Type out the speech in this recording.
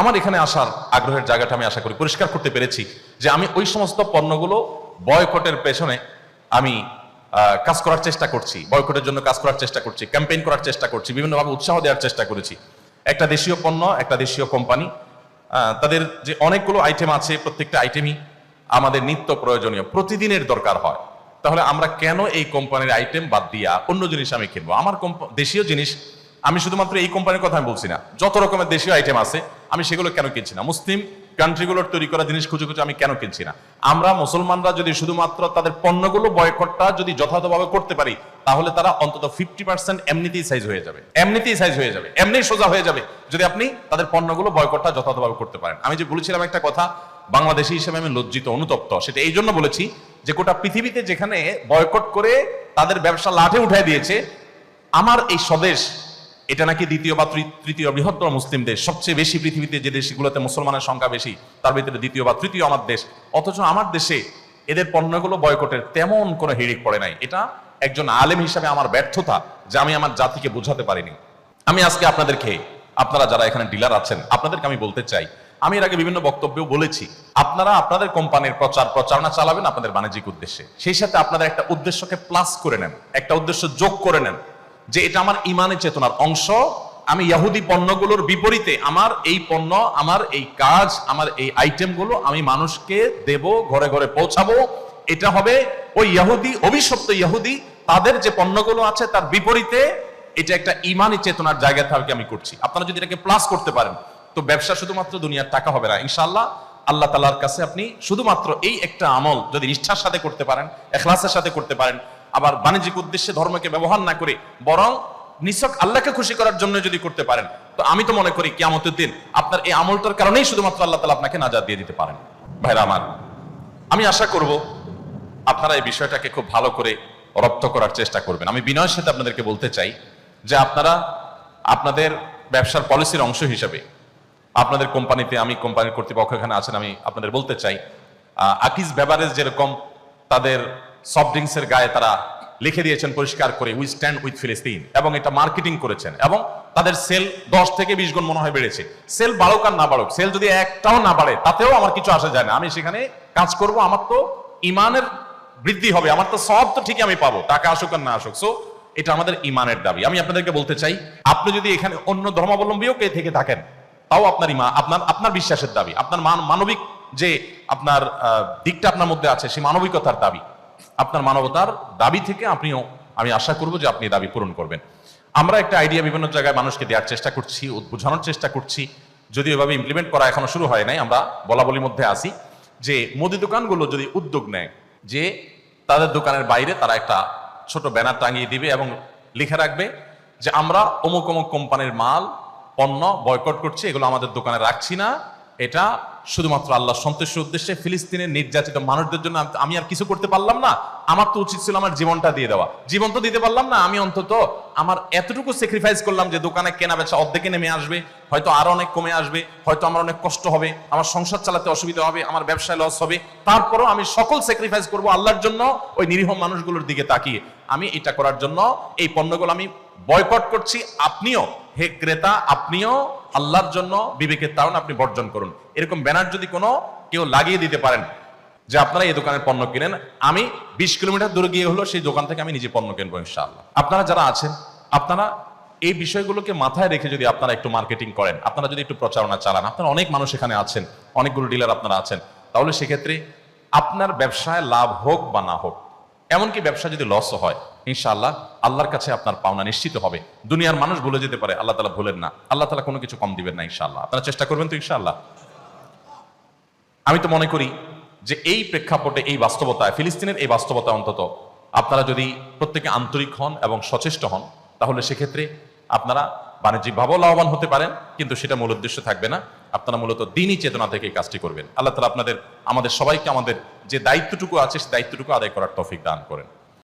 আমার এখানে আসার আগ্রহের জায়গাটা আমি আশা করি পরিষ্কার করতে পেরেছি যে আমি ওই সমস্ত পণ্যগুলো বয়কটের পেছনে আমি কাজ করার চেষ্টা করছি, বয়কটের জন্য কাজ করার চেষ্টা করছি, ক্যাম্পেইন করার চেষ্টা করছি, বিভিন্নভাবে উৎসাহ দেওয়ার চেষ্টা করেছি। একটা দেশীয় পণ্য, একটা দেশীয় কোম্পানি তাদের যে অনেকগুলো আইটেম আছে, প্রত্যেকটা আইটেমই আমাদের নিত্য প্রয়োজনীয়, প্রতিদিনের দরকার হয়। তাহলে আমরা কেন এই কোম্পানির আইটেম বাদ দিয়া অন্য জিনিস আমি কিনবো? আমার দেশীয় জিনিস আমি শুধুমাত্র এই কোম্পানির কথা আমি বলছি না। যত রকমের দেশীয় আইটেম আছে, আমি সেগুলো কেন কিনছি না? মুসলিম কান্ট্রিগুলোর তৈরি করা জিনিস খুঁজে খুঁজে আমি কেন কিনছি না? আমরা মুসলমানরা যদি শুধুমাত্র তাদের পণ্যগুলো বয়কটটা যদি যথাযথভাবে করতে পারি, তাহলে তারা অন্তত ফিফটি পার্সেন্ট এমনিতেই সাইজ হয়ে যাবে। এমনিতেই সাইজ হয়ে যাবে। এমনি সোজা হয়ে যাবে। যদি আপনি তাদের পণ্যগুলো বয়কটটা যথাযথভাবে করতে পারেন। আমি যে বলেছিলাম একটা কথা, বাংলাদেশি হিসেবে আমি লজ্জিত, অনুতপ্ত। সেটা এই জন্য বলেছি যে গোটা পৃথিবীতে যেখানে বয়কট করে তাদের ব্যবসা লাঠে উঠাই দিয়েছে, আমার এই স্বদেশ এটা নাকি দ্বিতীয় বা তৃতীয় বৃহত্তর মুসলিম দেশ। সবচেয়ে বেশি পৃথিবীতে যে দেশগুলোতে মুসলমানের সংখ্যা বেশি, তার ভিতরে দ্বিতীয় বা তৃতীয় আমার দেশ। অথচ আমার দেশে এদের পণ্যগুলো বয়কটের তেমন কোনো হিড়িক পড়ে নাই। এটা একজন আলেম হিসাবে আমার ব্যর্থতা যে আমি আমার জাতিকে বোঝাতে পারিনি। আমি আজকে আপনাদেরকে, আপনারা যারা এখানে ডিলার আছেন, আপনাদেরকে আমি বলতে চাই। আমি এর আগে বিভিন্ন বক্তব্যেও বলেছি, আপনারা আপনাদের কোম্পানির প্রচার প্রচারণা চালাবেন আপনাদের বাণিজ্যিক উদ্দেশ্যে। সেই সাথে আপনাদের একটা উদ্দেশ্যকে প্লাস করে নেন, একটা উদ্দেশ্য যোগ করে নেন। যে এটা আমার ইমানের চেতনার অংশ, আমি ইয়াহুদি পণ্যগুলোর বিপরীতে আমার এই পণ্য, আমার এই কাজ, আমার এই আইটেমগুলো আমি মানুষকে দেব, ঘরে ঘরে পৌঁছাবো। এটা হবে ওই ইয়াহুদি, অভিশপ্ত ইয়াহুদি, তাদের যে পণ্যগুলো আছে তার বিপরীতে এটা একটা ইমানি চেতনার জায়গা থেকে আমি করছি। আপনারা যদি এটাকে প্লাস করতে পারেন, তো ব্যবসা শুধুমাত্র দুনিয়ার টাকা হবে না, ইনশাআল্লাহ। আল্লাহ তালার কাছে আপনি শুধুমাত্র এই একটা আমল যদি নিষ্ঠার সাথে করতে পারেন, এখলাসের সাথে করতে পারেন আবার বাণিজ্যিক উদ্দেশ্যে ধর্মকে ব্যবহার না করে বরং নিছক আল্লাহকে খুশি করার জন্য যদি করতে পারেন, তো আমি তো মনে করি কিয়ামতের দিন আপনার এই আমলটার কারণেই শুধুমাত্র আল্লাহ তালা আপনাকে নাজাদ দিয়ে দিতে পারেন। ভাইরা আমার, আমি আশা করব আপনারা এই বিষয়টাকে খুব ভালো করে রপ্ত করার চেষ্টা করবেন। আমি বিনয়ের সাথে আপনাদেরকে বলতে চাই যে আপনারা আপনাদের ব্যবসার পলিসির অংশ হিসেবে, আপনাদের কোম্পানিতে আমি কোম্পানির কর্তৃপক্ষ এখানে আছেন, আমি আপনাদের বলতে চাই আকিজ বেভারেজ যেরকম তাদের সফট ড্রিঙ্কসের গায়ে তারা লিখে দিয়েছেন পরিষ্কার করে উই স্ট্যান্ড উইথ ফিলিস্তিন এবং এটা মার্কেটিং করেছেন এবং তাদের সেল দশ থেকে বিশ গুণ মনে হয় বেড়েছে। সেল বাড়ুক আর না বাড়ুক, সেল যদি একটাও না বাড়ে, তাতেও আমার কিছু আসা যায় না। আমি সেখানে কাজ করব, আমার তো ইমানের বৃদ্ধি হবে, আমার তো সব তো ঠিকই আমি পাবো, টাকা আসুক আর না আসুক। সো এটা আমাদের ইমানের দাবি। আমি আপনাদেরকে বলতে চাই, আপনি যদি এখানে অন্য ধর্মাবলম্বীও কে থেকে থাকেন, তাও আপনার ইমা, আপনার আপনার বিশ্বাসের দাবি, আপনার মান- মানবিক যে আপনার দিকটা আপনার মধ্যে আছে, সেই মানবিকতার দাবি। আপনার মানবতার দাবি থেকে আপনিও, আমি আশা করব যে আপনি দাবি পূরণ করবেন। আমরা একটা আইডিয়া বিভিন্ন জায়গায় মানুষকে দেওয়ার চেষ্টা করছি বোঝানোর চেষ্টা করছি। যদি এভাবে ইমপ্লিমেন্ট করা এখনও শুরু হয় নাই, আমরা বলা বলির মধ্যে আসি যে মুদি দোকানগুলো যদি উদ্যোগ নেয়, যে তাদের দোকানের বাইরে তারা একটা ছোট ব্যানার টাঙিয়ে দিবে এবং লিখে রাখবে যে আমরা অমুক অমুক কোম্পানির মাল, পণ্য বয়কট করছি, এগুলো আমাদের দোকানে রাখছি না, এটা শুধুমাত্র আল্লাহ সন্তুষ্টির উদ্দেশ্যে ফিলিস্তিনের নির্যাতিত মানুষদের জন্য আমি আর কিছু করতে পারলাম না। আমার তো উচিত ছিল আমার জীবনটা দিয়ে দেওয়া। জীবন তো দিতে পারলাম না, আমি অন্তত আমার এতটুকু স্যাক্রিফাইস করলাম যে দোকানে কেনা বেচা অর্ধেকে নেমে আসবে, হয়তো আরও অনেক কমে আসবে, হয়তো আমার অনেক কষ্ট হবে, আমার সংসার চালাতে অসুবিধা হবে, আমার ব্যবসায় লস হবে। তারপরও আমি সকল স্যাক্রিফাইস করব আল্লাহর জন্য ওই নিরীহ মানুষগুলোর দিকে তাকিয়ে। আমি এটা করার জন্য এই পণ্যগুলো আমি বয়কট করছি, আপনিও। হে ক্রেতা, আপনিও আল্লাহর জন্য বিবেকের তারণ আপনি বর্জন করুন। এরকম ব্যানার যদি কোনো কেউ লাগিয়ে দিতে পারেন, যে আপনারা এই দোকানের পণ্য কিনেন, আমি বিশ কিলোমিটার দূরে গিয়ে হলো সেই দোকান থেকে আমি নিজে পণ্য কিনবো ইনশাআল্লাহ। আপনারা যারা আছেন, আপনারা এই বিষয়গুলোকে মাথায় রেখে যদি আপনারা একটু মার্কেটিং করেন, আপনারা যদি একটু প্রচারণা চালান, আপনারা অনেক মানুষ এখানে আছেন, অনেকগুলো ডিলার আপনারা আছেন, তাহলে সেক্ষেত্রে আপনার ব্যবসায় লাভ হোক বা না হোক এমনকি ব্যবসা যদি লস হয়, ইনশাআল্লাহ আল্লাহর কাছে আপনার পাওনা নিশ্চিত হবে। দুনিয়ার মানুষ ভুলে যেতে পারে, আল্লাহ তালা ভুলেন না। আল্লাহ তালা কোনো কিছু কম দিবেন না, ইনশাআল্লাহ। আপনারা চেষ্টা করবেন তো, ইনশাআল্লাহ। আমি তো মনে করি যে এই প্রেক্ষাপটে, এই বাস্তবতায়, ফিলিস্তিনের এই বাস্তবতা অন্তত, আপনারা যদি প্রত্যেকে আন্তরিক হন এবং সচেষ্ট হন, তাহলে সেক্ষেত্রে আপনারা বাণিজ্যিকভাবেও লাভবান হতে পারেন, কিন্তু সেটা মূল উদ্দেশ্য থাকবে না। আপনারা মূলত দিনই চেতনা থেকে কাজটি করবেন। আল্লাহ তালা আপনাদের, আমাদের সবাইকে আমাদের যে দায়িত্বটুকু আছে সেই দায়িত্বটুকু আদায় করার তফিক দান করেন।